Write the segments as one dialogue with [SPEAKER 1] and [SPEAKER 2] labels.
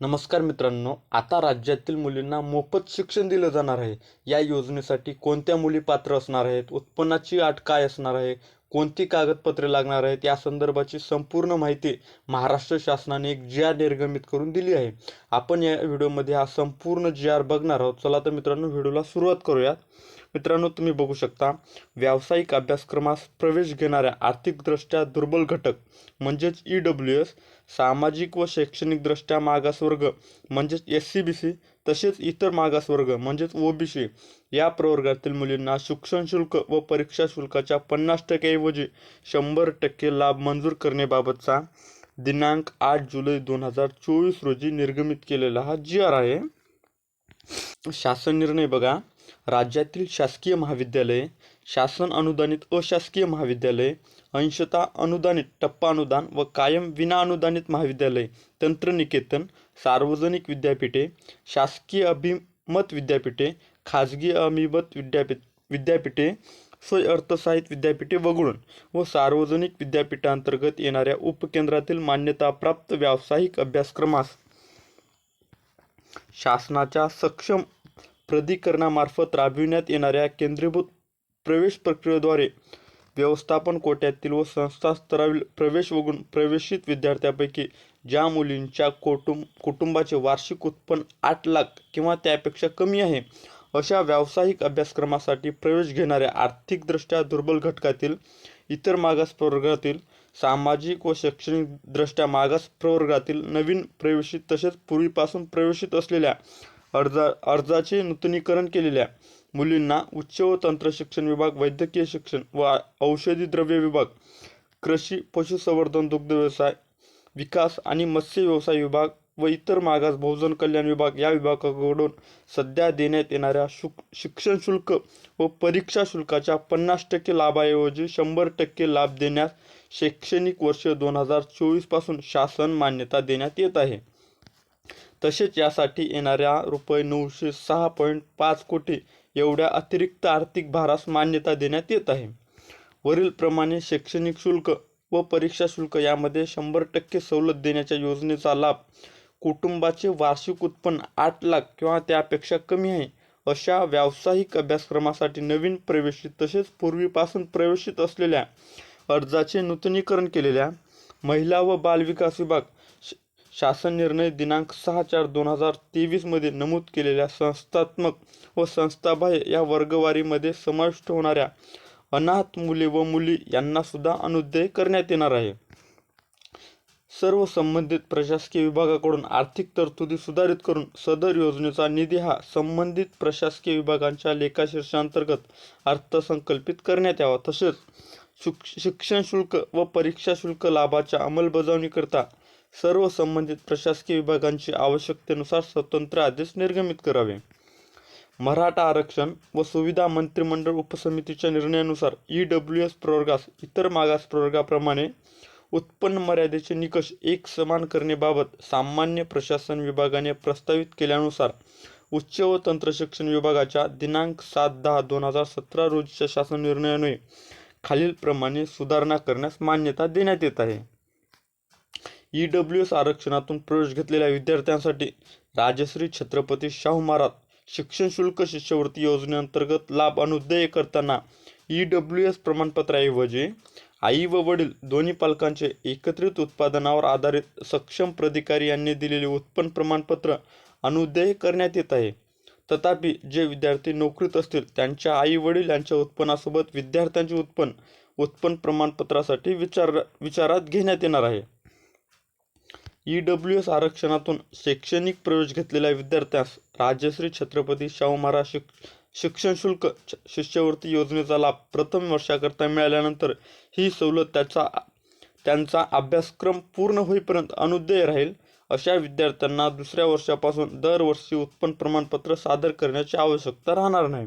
[SPEAKER 1] नमस्कार मित्रांनो आता राज्यातील मुलींना मोफत शिक्षण दिलं जाणार आहे. या योजनेसाठी कोणत्या मुली पात्र असणार आहेत? उत्पन्नाची अट काय असणार आहे? कोणती कागदपत्रे लागणार आहेत? या संदर्भाची संपूर्ण माहिती महाराष्ट्र शासनाने एक जी आर निर्गमित करून दिली आहे. आपण या व्हिडिओमध्ये हा संपूर्ण जी आर बघणार आहोत. चला तर मित्रांनो व्हिडिओला सुरुवात करूयात. मित्रांनो तुम्ही बघू शकता व्यावसायिक अभ्यासक्रमास प्रवेश घेणाऱ्या आर्थिकदृष्ट्या दुर्बल घटक म्हणजेच ई डब्ल्यू एस सामाजिक व शैक्षणिकदृष्ट्या मागासवर्ग म्हणजेच एस सी बी सी तसेच इतर मागासवर्ग म्हणजेच ओ बी सी या प्रवर्गातील मुलींना शिक्षण शुल्क व परीक्षा शुल्काच्या पन्नास टक्क्याऐवजी शंभर टक्के लाभ मंजूर करण्याबाबतचा दिनांक आठ जुलै दोन हजार चोवीस रोजी निर्गमित केलेला हा जी आर आहे. शासन निर्णय बघा. राज्यातील शासकीय महाविद्यालये शासन अनुदानित अशासकीय महाविद्यालये अंशतः अनुदानित टप्पा अनुदान व कायम विनाअनुदानित महाविद्यालय तंत्रनिकेतन सार्वजनिक विद्यापीठे शासकीय अभिमत विद्यापीठे खाजगी अभिमत विद्यापीठ विद्यापीठे सोय अर्थसाहित्य विद्यापीठे वगळून व सार्वजनिक विद्यापीठांतर्गत येणाऱ्या उपकेंद्रातील मान्यताप्राप्त व्यावसायिक अभ्यासक्रमास शासनाच्या सक्षम प्राधिकरणामार्फत राबविण्यात येणाऱ्या केंद्रीभूत प्रवेश प्रक्रियेद्वारे व्यवस्थापन कोट्यातील व संस्था स्तरावरील प्रवेश वगळून प्रवेशित विद्यार्थ्यांपैकी ज्या मुलींच्या कुटुंब कुटुंबाचे वार्षिक उत्पन्न आठ लाख किंवा त्यापेक्षा कमी आहे अशा व्यावसायिक अभ्यासक्रमासाठी प्रवेश घेणाऱ्या आर्थिकदृष्ट्या दुर्बल घटकातील इतर मागास प्रवर्गातील सामाजिक व शैक्षणिकदृष्ट्या मागास प्रवर्गातील नवीन प्रवेशित तसेच पूर्वीपासून प्रवेशित असलेल्या अर्जा अर्जाचे नूतनीकरण केलेल्या मुलींना उच्च व तंत्र शिक्षण विभाग वैद्यकीय शिक्षण व औषधी द्रव्य विभाग कृषी पशुसंवर्धन दुग्ध व्यवसाय विकास आणि मत्स्य व्यवसाय विभाग व इतर मागास बहुजन कल्याण विभाग या विभागाकडून सध्या देण्यात येणाऱ्या शुक शिक्षण शुल्क व परीक्षा शुल्काच्या पन्नास टक्के लाभाऐवजी शंभर टक्के लाभ देण्यास शैक्षणिक वर्ष दोन हजार चोवीसपासून शासन मान्यता देण्यात येत आहे. तसेच यासाठी येणाऱ्या रुपये नऊशे सहा पॉईंट पाच कोटी एवढ्या अतिरिक्त आर्थिक भारास मान्यता देण्यात येत आहे. वरीलप्रमाणे शैक्षणिक शुल्क व परीक्षा शुल्क यामध्ये शंभर टक्के सवलत देण्याच्या योजनेचा लाभ कुटुंबाचे वार्षिक उत्पन्न आठ लाख किंवा त्यापेक्षा कमी आहे अशा व्यावसायिक अभ्यासक्रमासाठी नवीन प्रवेशित तसेच पूर्वीपासून प्रवेशित असलेल्या अर्जाचे नूतनीकरण केलेल्या महिला व बालविकास विभाग शासन निर्णय दिनांक सहा चार दोन हजार तेवीसमध्ये नमूद केलेल्या संस्थात्मक व संस्थाबाह्य या वर्गवारीमध्ये समाविष्ट होणाऱ्या अनाथ मुले व मुली यांनासुद्धा अनुदय करण्यात येणार आहे. सर्व संबंधित प्रशासकीय विभागाकडून आर्थिक तरतुदी सुधारित करून सदर योजनेचा निधी हा संबंधित प्रशासकीय विभागांच्या लेखाशीर्षांतर्गत अर्थसंकल्पित करण्यात यावा. तसेच शिक्षण शुल्क व परीक्षा शुल्क लाभाच्या अंमलबजावणीकरता सर्व संबंधित प्रशासकीय विभागांची आवश्यकतेनुसार स्वतंत्र आदेश निर्गमित करावे. मराठा आरक्षण व सुविधा मंत्रिमंडळ उपसमितीच्या निर्णयानुसार ई डब्ल्यू एस प्रवर्गास इतर मागास प्रवर्गाप्रमाणे उत्पन्न मर्यादेचे निकष एक समान करण्याबाबत सामान्य प्रशासन विभागाने प्रस्तावित केल्यानुसार उच्च व तंत्रशिक्षण विभागाच्या दिनांक सात दहा दोन हजार सतरा रोजीच्या शासन निर्णयाने खालीलप्रमाणे सुधारणा करण्यास मान्यता देण्यात येत आहे. ई डब्ल्यू एस आरक्षणातून प्रवेश घेतलेल्या विद्यार्थ्यांसाठी राजश्री छत्रपती शाहू महाराज शिक्षण शुल्क शिष्यवृत्ती योजनेअंतर्गत लाभ अनुदेय करताना ई डब्ल्यू एस प्रमाणपत्राऐवजी आई व वडील दोन्ही पालकांचे एकत्रित उत्पादनावर आधारित सक्षम प्राधिकारी यांनी दिलेले उत्पन्न प्रमाणपत्र अनुदेय करण्यात येत आहे. तथापि जे विद्यार्थी नोकरीत असतील त्यांच्या आई वडील यांच्या उत्पन्नासोबत विद्यार्थ्यांचे उत्पन्न उत्पन्न प्रमाणपत्रासाठी विचार विचारात घेण्यात येणार आहे. ई डब्ल्यू एस आरक्षणातून शैक्षणिक प्रवेश घेतलेल्या विद्यार्थ्यास राजश्री छत्रपती शाहू महाराज शिक शिक्षण शुल्क छ- शिष्यवृत्ती योजनेचा लाभ प्रथम वर्षाकरता मिळाल्यानंतर ही सवलत त्याचा त्यांचा अभ्यासक्रम पूर्ण होईपर्यंत अनुदेय राहील अशा विद्यार्थ्यांना दुसऱ्या वर्षापासून दरवर्षी उत्पन्न प्रमाणपत्र सादर करण्याची आवश्यकता राहणार नाही.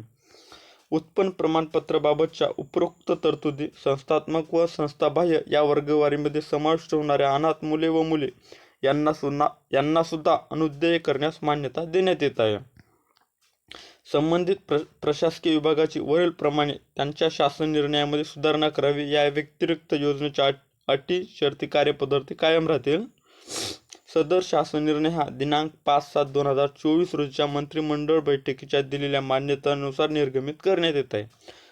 [SPEAKER 1] उत्पन्न प्रमाणपत्राबाबतच्या उपरोक्त तरतुदी संस्थात्मक व संस्थाबाह्य या वर्गवारीमध्ये समाविष्ट होणाऱ्या अनाथ मुले व मुले यांना सुद्धा यांनासुद्धा अनुदेय करण्यास मान्यता देण्यात येत आहे. संबंधित प्र प्रशासकीय विभागाची वरीलप्रमाणे त्यांच्या शासन निर्णयामध्ये सुधारणा करावी या व्यतिरिक्त योजनेच्या अटी शर्ती कार्यपद्धती कायम राहतील. सदर शासन निर्णय हा दिनांक पाच सात दोन हजार चोवीस रोजीच्या मंत्रिमंडळ बैठकीच्या दिलेल्या मान्यतेनुसार निर्गमित करण्यात येत आहे.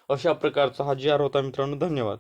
[SPEAKER 1] अशा प्रकारचा हा जी आर होता मित्रांनो धन्यवाद.